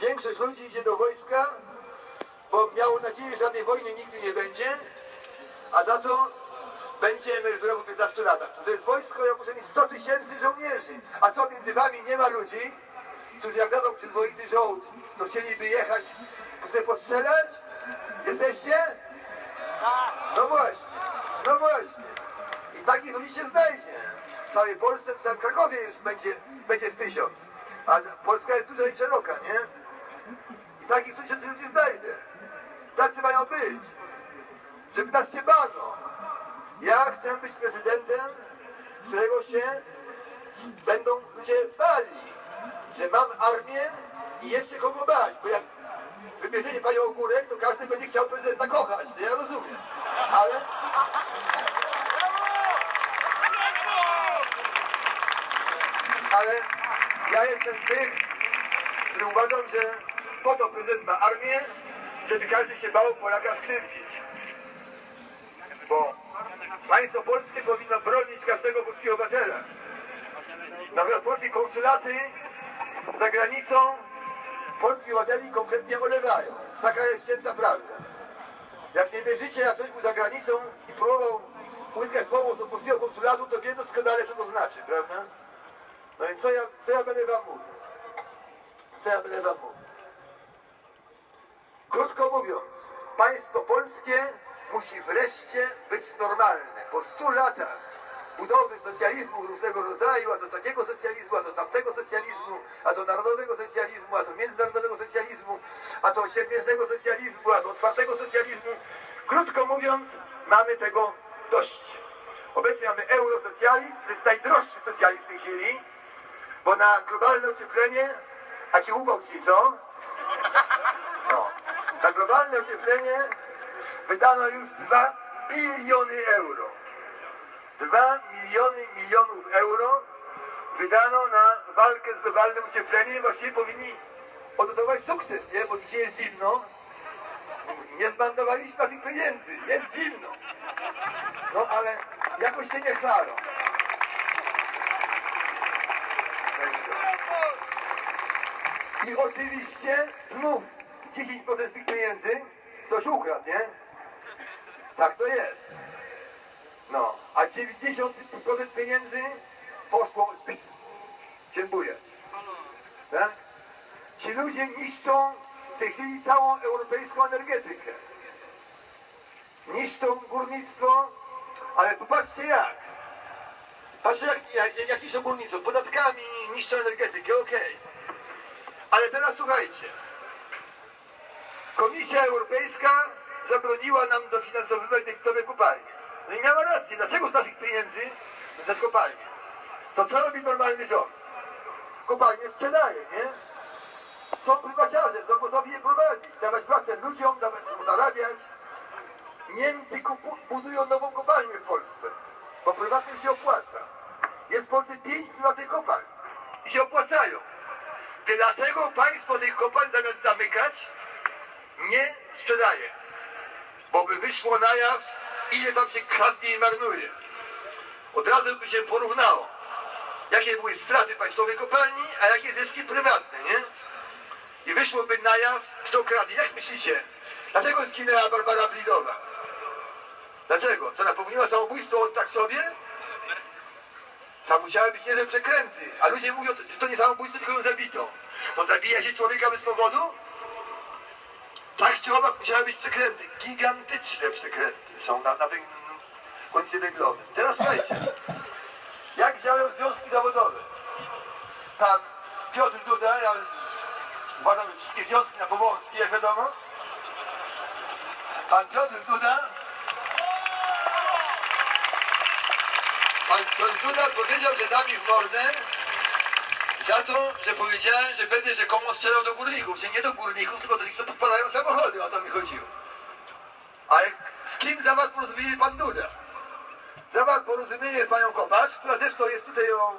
większość ludzi idzie do wojska, bo miało nadzieję, że żadnej wojny nigdy nie będzie, a za to będzie emerytura po 15 latach. To jest wojsko, ja muszę mieć 100 tysięcy żołnierzy. A co między wami nie ma ludzi, którzy jak dadzą przyzwoity żołd, to chcieliby jechać, sobie postrzelać? Jesteście? No właśnie, no właśnie. I takich ludzi się znajdzie. W całej Polsce, w całym Krakowie już będzie, będzie z tysiąc. A Polska jest duża i szeroka, nie? Takich ludzi ludzi znajdę. Tacy mają być. Żeby nas się bano. Ja chcę być prezydentem, którego się będą ludzie bali. Że mam armię i jest się kogo bać. Bo jak wybierzecie panią Ogórek, to każdy będzie chciał prezydenta kochać. To ja rozumiem. Ale ale ja jestem z tych, który uważam, że po to prezydent ma armię, żeby każdy się bał Polaka skrzywdzić. Bo państwo polskie powinno bronić każdego polskiego obywatela. Natomiast polskie konsulaty za granicą polskich obywateli kompletnie olewają. Taka jest święta prawda. Jak nie wierzycie, jak ktoś był za granicą i próbował uzyskać pomoc od polskiego konsulatu, to wie doskonale, co to znaczy, prawda? No więc co ja, co ja będę wam mówił? Co ja będę wam mówił? Krótko mówiąc, państwo polskie musi wreszcie być normalne. Po stu latach budowy socjalizmu różnego rodzaju, a to takiego socjalizmu, a to tamtego socjalizmu, a to narodowego socjalizmu, a to międzynarodowego socjalizmu, a to siermiężnego socjalizmu, a to otwartego socjalizmu. Krótko mówiąc, mamy tego dość. Obecnie mamy eurosocjalizm, to jest najdroższy socjalizm w tej chwili, bo na globalne ocieplenie, jaki upał ci, co? No, na globalne ocieplenie wydano już 2 biliony euro. 2 miliony milionów euro wydano na walkę z globalnym ociepleniem właściwie powinni odnotować sukces, nie? Bo dzisiaj jest zimno. Nie zmarnowaliśmy naszych pieniędzy, jest zimno. No ale jakoś się nie chwalą. Państwo. I oczywiście znów 10% z tych pieniędzy ktoś ukradł, nie? Tak to jest. No, a 90% pieniędzy poszło bujać. Tak? Ci ludzie niszczą w tej chwili całą europejską energetykę. Niszczą górnictwo, ale popatrzcie jak. Patrzcie jak, jak, jak niszczą górnictwo. Podatkami niszczą energetykę, okej. Ale teraz słuchajcie. Komisja Europejska zabroniła nam dofinansowywać deficytowe kopalnie. No i miała rację. Dlaczego z naszych pieniędzy za kopalnie? To co robi normalny rząd? Kopalnie sprzedaje, nie? Są prywaciarze, są gotowi je prowadzić, dawać pracę ludziom, dawać zarabiać. Niemcy budują nową kopalnię w Polsce, bo prywatnym się opłaca. Jest w Polsce pięć prywatnych kopalń i się opłacają. Dlaczego państwo tych kopalń zamiast zamykać, nie sprzedaje? Bo by wyszło na jaw, ile tam się kradnie i marnuje. Od razu by się porównało, jakie były straty państwowej kopalni, a jakie zyski prywatne, nie? I wyszłoby na jaw, kto kradnie. Jak myślicie? Dlaczego zginęła Barbara Blidowa? Dlaczego? Co, napełniła samobójstwo od tak sobie? Tam musiały być niezłe przekręty, a ludzie mówią, że to nie samobójstwo, tylko ją zabito. Bo zabija się człowieka bez powodu? Tak czy owak musiały być przekręty. Gigantyczne przekręty są na, na, wy- w końcu węglowym. Teraz słuchajcie, jak działają związki zawodowe? Pan Piotr Duda, ja uważam, wszystkie związki na Pomorskie, jak wiadomo. Pan Piotr Duda Pan Piotr Duda powiedział, że da mi w mordę za to, że powiedziałem, że będę rzekomo strzelał do górników. Że nie do górników, tylko do tych, co podpalają samochody. O to mi chodziło. Ale z kim zawarł porozumienie pan Duda? Zawarł porozumienie z panią Kopacz, która zresztą jest tutaj o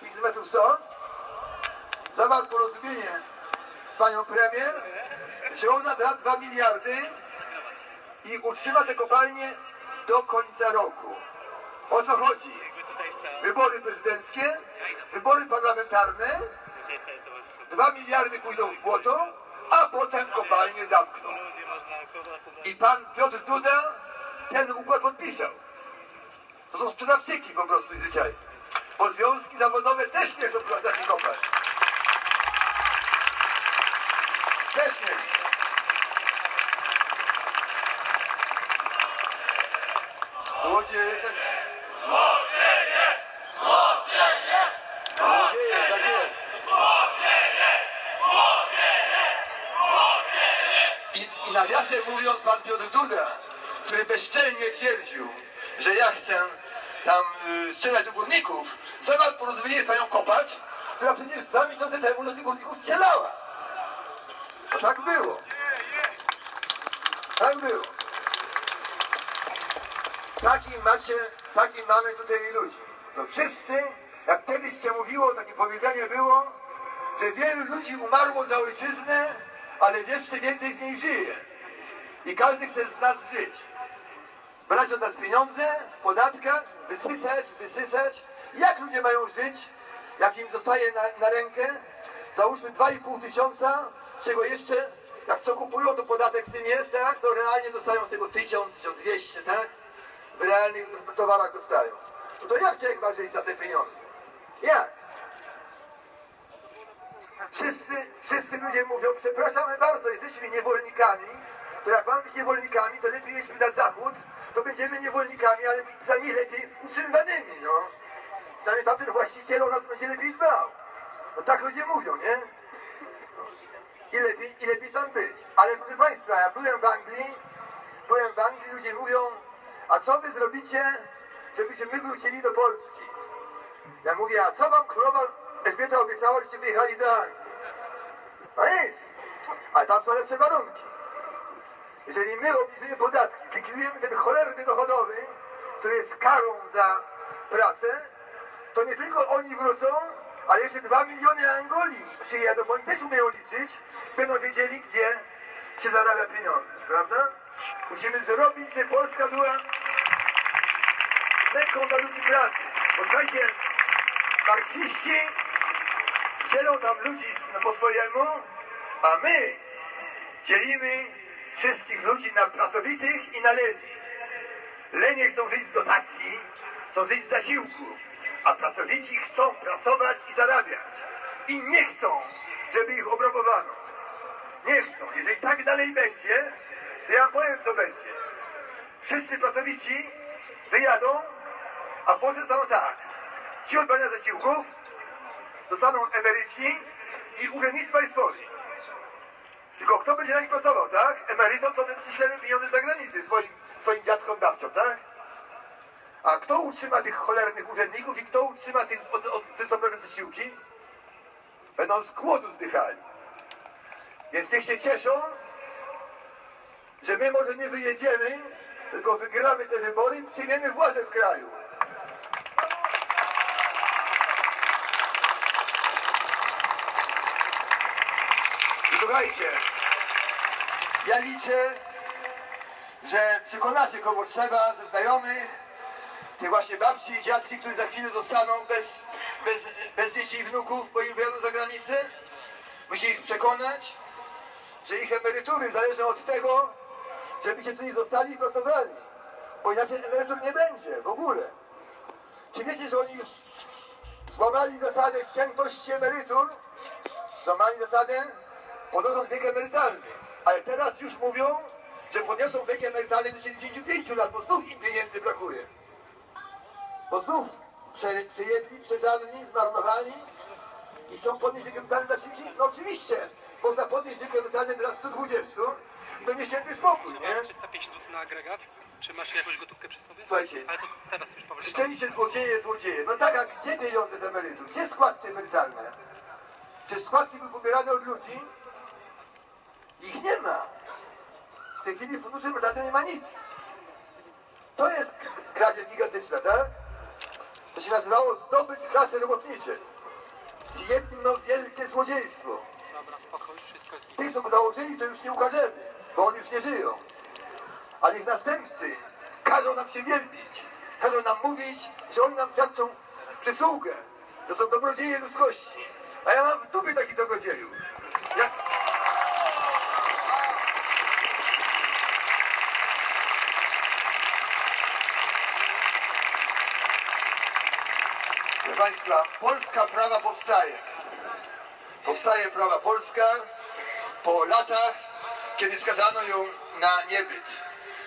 5 metrów stąd. Zawarł porozumienie z panią premier, że ona da 2 miliardy i utrzyma te kopalnie do końca roku. O co chodzi? Wybory prezydenckie, wybory parlamentarne Dwa miliardy pójdą w błoto, a potem kopalnie zamkną. I pan Piotr Duda ten układ podpisał. To są sprzedawczyki po prostu dzisiaj. Bo związki zawodowe też nie są prywatni kopalń. Też nie chcą. Złodzieje, tak jest. I, I nawiasem mówiąc, pan Piotr Duda, bezczelnie twierdził, że ja chcę tam y, strzelać do górników, zawarł porozumienie z panią Kopacz, która przecież dwa miesiące temu do tych górników strzelała. To tak było. Tak było. Taki macie, taki mamy tutaj ludzi. To wszyscy, jak kiedyś się mówiło, takie powiedzenie było, że wielu ludzi umarło za ojczyznę, ale jeszcze więcej z niej żyje. I każdy chce z nas żyć. Brać od nas pieniądze w podatkach, wysysać, wysysać. Jak ludzie mają żyć, jak im zostaje na, na rękę? Załóżmy 2,5 tysiąca, z czego jeszcze, jak co kupują, to podatek z tym jest, tak? To realnie dostają z tego 1000, 1200, tak? W realnych towarach dostają. No to jak człowiek ma żyć za te pieniądze? Jak? Wszyscy, wszyscy ludzie mówią, przepraszamy bardzo, jesteśmy niewolnikami, to jak mamy być niewolnikami, to lepiej jedźmy na zachód, to będziemy niewolnikami, ale sami lepiej utrzymywanymi, no. Przynajmniej tamten właściciel o nas będzie lepiej dbał. No tak ludzie mówią, nie? I lepiej, I lepiej tam być. Ale proszę Państwa, ja byłem w Anglii, byłem w Anglii, ludzie mówią, a co wy zrobicie, żebyśmy my wrócili do Polski? Ja mówię, a co wam królowa Elżbieta obiecała, żeście wyjechali do Anglii? No nic, ale tam są lepsze warunki. Jeżeli my obniżymy podatki, zlikwidujemy ten cholerny dochodowy, który jest karą za pracę, to nie tylko oni wrócą, ale jeszcze dwa miliony Angolii przyjadą, bo oni też umieją liczyć, będą wiedzieli, gdzie się zarabia pieniądze, prawda? Musimy zrobić, żeby Polska była mekką dla ludzi pracy. Bo słuchajcie, marksiści dzielą tam ludzi po swojemu, a my dzielimy wszystkich ludzi na pracowitych i na leni. Lenie chcą żyć z dotacji, chcą żyć z zasiłku, a pracowici chcą pracować i zarabiać. I nie chcą, żeby ich obrabowano. Nie chcą. Jeżeli tak dalej będzie, to ja powiem, co będzie. Wszyscy pracowici wyjadą, a w Polsce staną tak. Ci odbrania zasiłków dostaną emeryci i urzędnicy państwowi. Tylko kto będzie na nich pracował, tak? Emerytom to my przyślemy pieniądze z zagranicy swoim, swoim dziadkom, babciom, tak? A kto utrzyma tych cholernych urzędników i kto utrzyma tych, od, od, tych co biorą zasiłki? Będą z głodu zdychali. Więc niech się cieszą, że my może nie wyjedziemy, tylko wygramy te wybory i przyjmiemy władzę w kraju. Słuchajcie, ja liczę, że przekonacie kogo trzeba ze znajomych, tych właśnie babci i dziadki, którzy za chwilę zostaną bez, bez, bez dzieci i wnuków, bo im wyjadą za granicę. Musicie ich przekonać, że ich emerytury zależą od tego, żebyście tu nie zostali i pracowali. Bo inaczej emerytur nie będzie w ogóle. Czy wiecie, że oni już złamali zasadę świętości emerytur? Złamali zasadę podnosząc wiek emerytalny. Ale teraz już mówią, że podniosą wiek emerytalny do 75 lat, bo znów im pieniędzy brakuje. Bo znów prze, przejedli, przeżarni, zmarnowani i chcą podnieść wiek emerytalny na 70. No oczywiście, można podnieść wiek emerytalny na 120 i będzie święty spokój, nie? 305 zł na agregat? Czy masz jakąś gotówkę przy sobie? Słuchajcie. Ale to teraz już się złodzieje, złodzieje. No tak, a gdzie pieniądze z emerytur? Gdzie składki emerytalne? Czy składki były pobierane od ludzi? Ich nie ma. W tej chwili funduszy emerytalne nie ma nic. To jest kradzież gigantyczna, tak? To się nazywało zdobyć klasy robotniczej. Jedno wielkie złodziejstwo. Tych, co założyli, to już nie ukażemy, bo oni już nie żyją. Ale ich następcy każą nam się wielbić, każą nam mówić, że oni nam świadczą przysługę, że są dobrodzieje ludzkości. A ja mam w dupie takich dobrodziejów. Państwa, Polska prawa powstaje. Powstaje prawa Polska po latach, kiedy skazano ją na niebyt.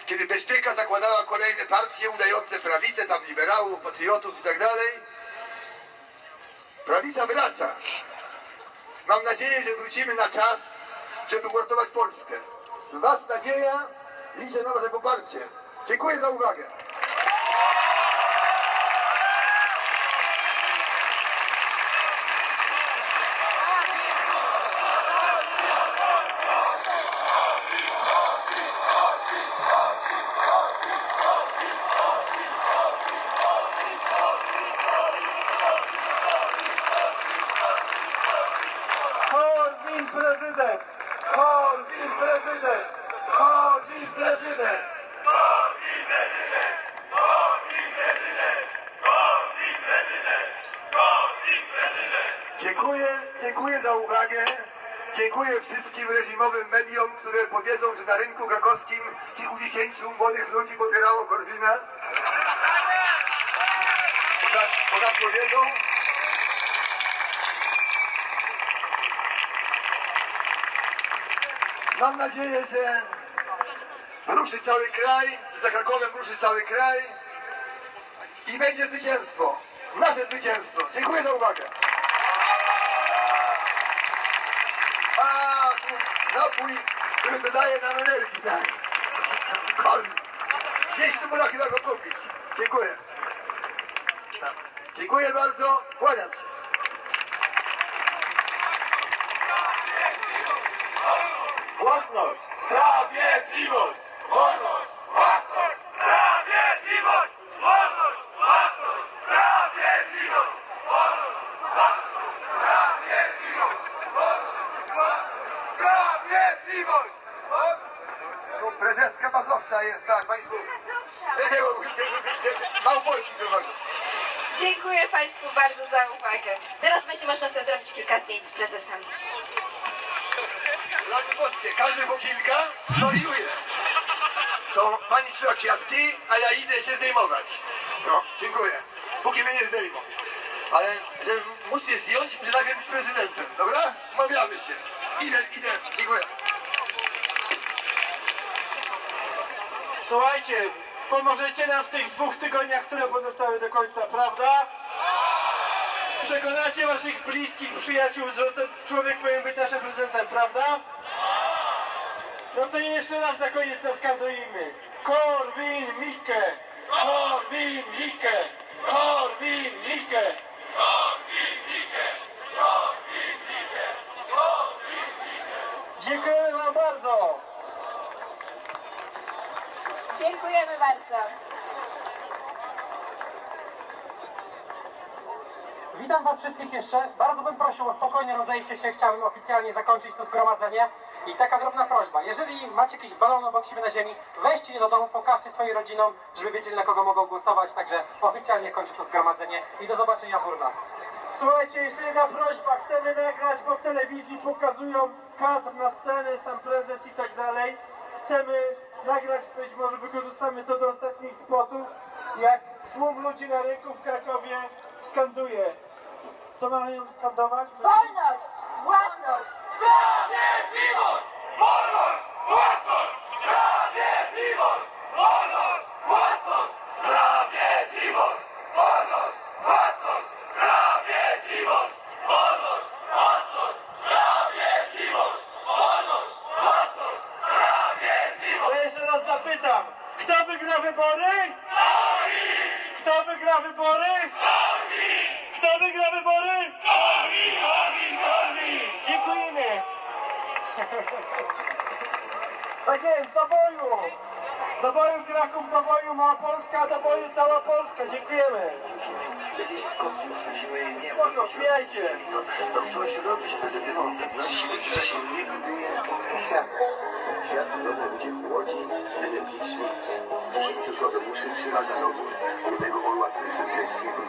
Kiedy bezpieka zakładała kolejne partie udające prawicę, tam liberałów, patriotów i tak. Prawica wraca. Mam nadzieję, że wrócimy na czas, żeby uratować Polskę. Was nadzieja, liczę na Wasze poparcie. Dziękuję za uwagę. Korwin prezydent! Korwin prezydent! Korwin prezydent! Dziękuję, dziękuję za uwagę. Dziękuję wszystkim reżimowym mediom, które powiedzą, że na rynku krakowskim kilkudziesięciu młodych ludzi popierało Korwina. Bo tak, bo tak powiedzą. Mam nadzieję, że ruszy cały kraj, za Krakowem ruszy cały kraj i będzie zwycięstwo. Nasze zwycięstwo. Dziękuję za uwagę. A, tu napój, który dodaje nam energii, tak. Kol. Gdzieś tu można go kupić. Dziękuję. Tak. Dziękuję bardzo. Kłaniam się. Własność! Sprawiedliwość! Wolność! Własność! Sprawiedliwość! Wolność! Własność! Sprawiedliwość! Sprawiedliwość! Tu prezeska Mazowsza jest, tak, państwu. Małopolski prowadzą. Dziękuję Państwu bardzo za uwagę. Teraz będzie można sobie zrobić kilka zdjęć z prezesem. Lady boskie, każdy po kilka wariuje. To pani trzyma kwiatki, a ja idę się zdejmować. No, dziękuję. Póki mnie nie zdejmą. Ale że móc mnie zdjąć, muszę najpierw być prezydentem, dobra? Umawiamy się. Idę, idę, dziękuję. Słuchajcie, pomożecie nam w tych dwóch tygodniach, które pozostały do końca, prawda? Przekonacie waszych bliskich przyjaciół, że ten człowiek powinien być naszym prezydentem, prawda? No to jeszcze raz na koniec zaskandujmy. Korwin Mikke! Korwin Mikke! Korwin Mikke! Dziękujemy wam bardzo! Dziękujemy bardzo. Witam Was wszystkich jeszcze. Bardzo bym prosił o spokojne rozejście się. Chciałbym oficjalnie zakończyć to zgromadzenie. I taka drobna prośba. Jeżeli macie jakiś balon obok siebie na ziemi, weźcie je do domu, pokażcie swoim rodzinom, żeby wiedzieli na kogo mogą głosować. Także oficjalnie kończę to zgromadzenie i do zobaczenia w urnach. Słuchajcie, jeszcze jedna prośba. Chcemy nagrać, bo w telewizji pokazują kadr na scenę, sam prezes i tak dalej. Chcemy nagrać, być może wykorzystamy to do ostatnich spotów, jak tłum ludzi na rynku w Krakowie skanduje. Co mają skandować? Wolność! Własność! Sprawiedliwość! Wolność! Własność! Sprawiedliwość! Wolność! Własność! Sprawiedliwość! Şuradan olur. Bebek olmak bir sözleşmedi.